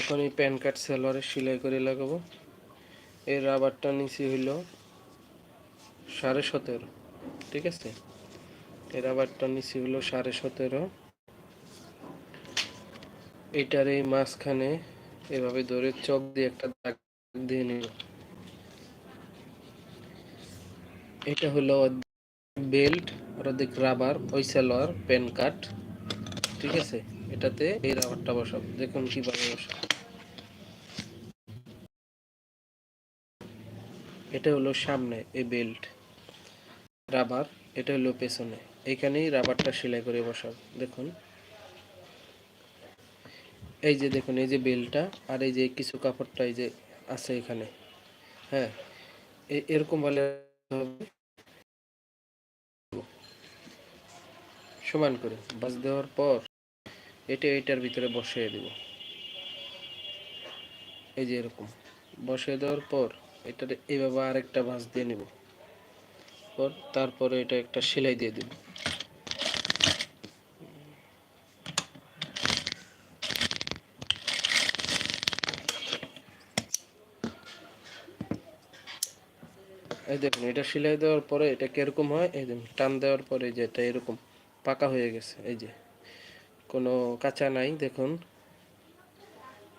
এখন এই pan card সেলোয়ারে সেলাই করে লাগাবো। এই রাবারটা নিচে হইল সাড়ে সতেরো, ঠিক আছে? এই রাবারটা নিচে হইল সাড়ে সতেরো। এটার এই মাঝখানে এভাবে ধরে চক দিয়ে একটা দাগ দিয়ে নিল এটা হলো বেল্ট, অর্ধেক রাবার, ওই সালোয়ার প্যান কার্ড। ঠিক আছে? এটাতে এই রাবারটা বসাবো দেখুন কীভাবে বসাবো এটা হলো সামনে, এই বেল্ট। রাবার, এটা হলো পেছনে। এখানেই রাবারটা সেলাই করে বসাবো দেখুন। এই যে দেখুন, এই যে বেলটা আর এই যে কিছু কাপড়টা এই যে আছে এখানে। হ্যাঁ এরকম বলে সমান করে, বাস দেওয়ার পর এটা এটার ভিতরে বসিয়ে দেব। এই যে এরকম। বসিয়ে দেওয়ার পর এটার এইভাবে আরেকটা ভাঁজ দিয়ে নেব। পর তারপরে এটা একটা সেলাই দিয়ে দেব। এই দেখুন, এটা সেলাই দেওয়ার পরে এটা কীরকম হয়? এই দেখুন, টান দেওয়ার পরে যে এটা এরকম পাকা হয়ে গেছে। এই যে কোনো কাঁচা নাই, দেখুন।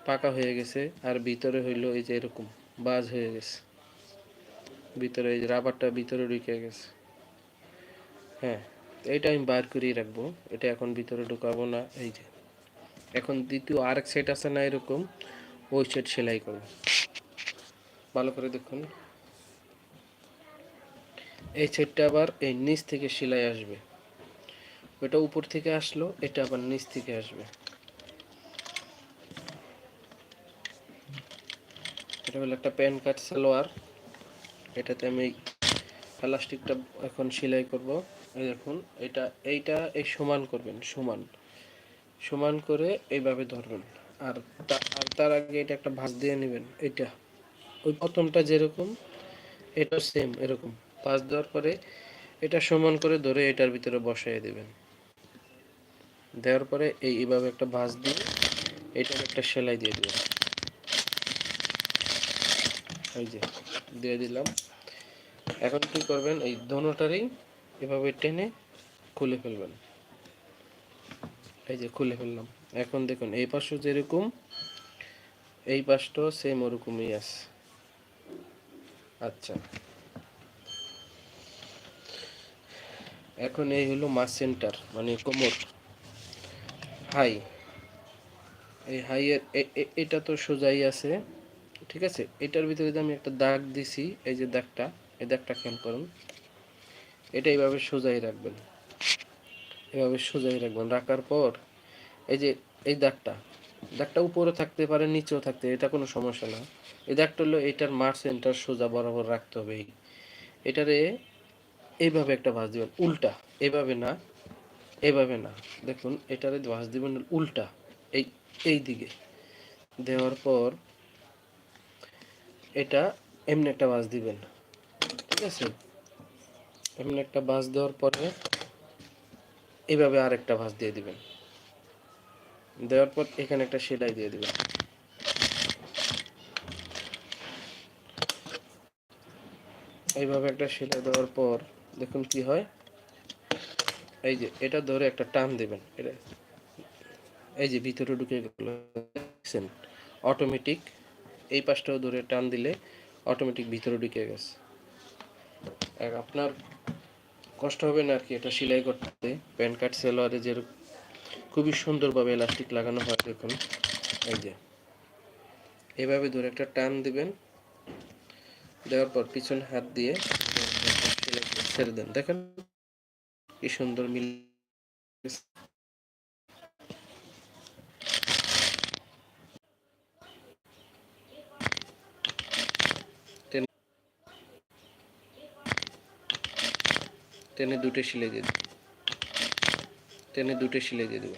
পাকা হয়ে গেছে, আর ভিতরে হইল এই যে এরকম, বাজ হয়ে গেছে। ভিতরে এই যে রাবারটা ভিতরে ঢুকে গেছে। হ্যাঁ এইটা আমি বার করেই রাখব, এটা এখন ভিতরে ঢুকাবো না, এই যে। এখন দ্বিতীয় আরেক সেট আছে না এরকম, ওই সেট সেলাই করব। ভালো করে দেখুন। এই সেটটা আবার এই নিচ থেকে সেলাই আসবে। ওটা উপর থেকে আসলো, এটা আবার নিচ থেকে আসবে। এটা হলো একটা প্যান কাট সালোয়ার। এটাতে আমি প্লাস্টিকটা এখন সেলাই করব। এই দেখুন, এটা, এইটা এই সমান করবেন, সমান। সমান করে এইভাবে ধরবেন। আর আর তার আগে এটা একটা ভাঁজ দিয়ে নেবেন এটা ওই প্রথমটা যেরকম এটা সেম এরকম। ভাঁজ দেওয়ার পরে এটা সমান করে ধরে এটার ভিতরে বসাই দেবেন। দেওয়ার পরে এই এইভাবে একটা ভাঁজ দিয়ে এটার একটা সেলাই দিয়ে দেবেন এই যে, দিয়ে দিলাম। এখন কি করবেন, এই দোনোটারই এভাবে টেনে খুলে ফেলবেন। এই যে, খুলে ফেললাম। এখন দেখুন, এই পাশও যেরকম, এই পাশটাও সেম ওরকমই আছে। আচ্ছা। এখন এই হলো মাস সেন্টার মানে কোমর। হাই। এই হাইয়ের এটা তো সোজাই আছে। ঠিক আছে? এটার ভিতরে আমি একটা দাগ দিছি, এই যে দাগটা, এই দাগটা খেয়াল করুন। এটা এইভাবে সোজাই রাখবেন। এভাবে সোজাই রাখবেন। রাখার পর এই যে, এই দাগটা দাগটা উপরে থাকতে পারে, নিচেও থাকতে এটা কোনো সমস্যা না। এই দাগটা হলো এটার মার সেন্টার সোজা বরাবর রাখতে হবে। এটারে এইভাবে একটা ভাঁজ দিবেন। উল্টা, এভাবে না এভাবে না। দেখুন, এটারে ভাঁজ দিবেন উল্টা, এই এই দিকে। দেওয়ার পর এটা এমনি একটা বাস দিবেন। ঠিক আছে? এমনি একটা বাস দেওয়ার পরে এভাবে আর একটা ভাঁজ দিয়ে দিবেন। দেওয়ার পর এখানে একটা সেলাই দিয়ে দিবেন। এইভাবে একটা সেলাই দেওয়ার পর দেখুন কি হয়? এই যে, এটা ধরে একটা টান দিবেন। এটা, এই যে ভিতরে ঢুকে গেল অটোমেটিক এই পাশটাও ধরে টান দিলে অটোমেটিক ভিতরে ঢুকে গেছে। আপনার কষ্ট হবে না আর কি এটা সেলাই করতে? প্যান কার্ড, সেলোয়ারে যে খুবই সুন্দরভাবে এলাস্টিক লাগানো হয় দেখুন। এই যে, এভাবে ধরে একটা টান দিবেন। দেওয়ার পর পিছনে হাত দিয়ে ছেড়ে দেন। দেখেন? কি সুন্দর মিল টেনে দুটো সিলে দিয়ে দেবো টেনে দুটো সিলে দিয়ে দেবো।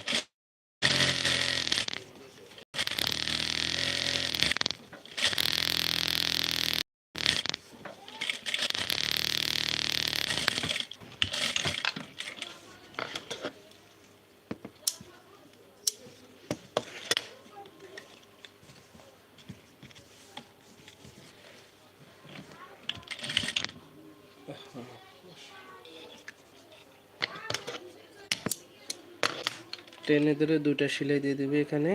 টেনে ধরে দুইটা সেলাই দিয়ে দেবে এখানে।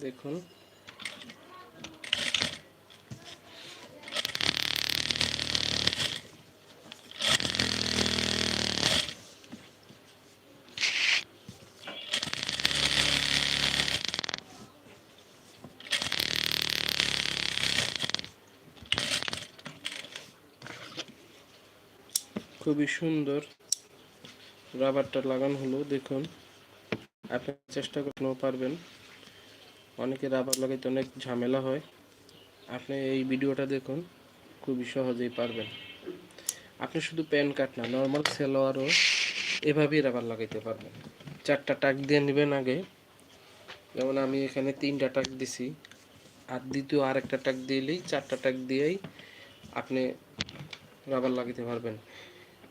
দেখুন। খুবই সুন্দর। রাবারটা লাগানো হলো দেখুন। আপনি চেষ্টা করলেও পারবেন। অনেকে রাবার লাগাইতে অনেক ঝামেলা হয়। আপনি এই ভিডিওটা দেখুন, খুবই সহজেই পারবেন। আপনি শুধু প্যান কাট না, নর্মাল সেলোয়ারও এভাবেই রাবার লাগাইতে পারবেন। চারটা টাক দিয়ে নেবেন আগে। যেমন আমি এখানে তিনটা টাক দিছি, আর দ্বিতীয় আরেকটা টাক দিলেই চারটা টাক দিয়েই আপনি রাবার লাগাইতে পারবেন।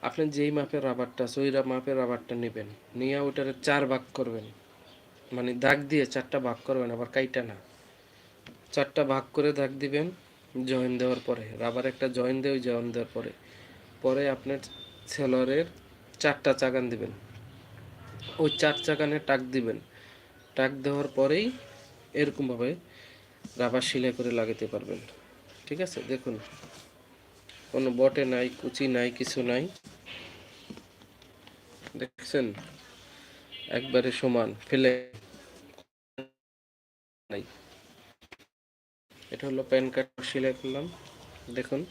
আপনি যেই মাপের রাবারটা আছে ওই মাপের রাবারটা নেবেন, নিয়ে ওটারে চার ভাগ করবেন। মানে দাগ দিয়ে চারটা ভাগ করবেন, আবার কাইটা না। চারটা ভাগ করে দাগ দিবেন, জয়েন দেওয়ার পরে। রাবার একটা জয়েন দিয়ে, ওই জয়েন দেওয়ার পরে। পরে আপনার সেলরের চারটা চাকান দিবেন। ওই চার চাকানে টাক দিবেন। টাক দেওয়ার পরেই এরকমভাবে রাবার সেলাই করে লাগাতে পারবেন। ঠিক আছে? দেখুন, কোনো বটে নাই, কুচি নাই, কিছু নাই। দেখছেন? একবারে সমান ফেলে নাই। এটা হলো প্যান কার্ড সেলাই করলাম দেখুন।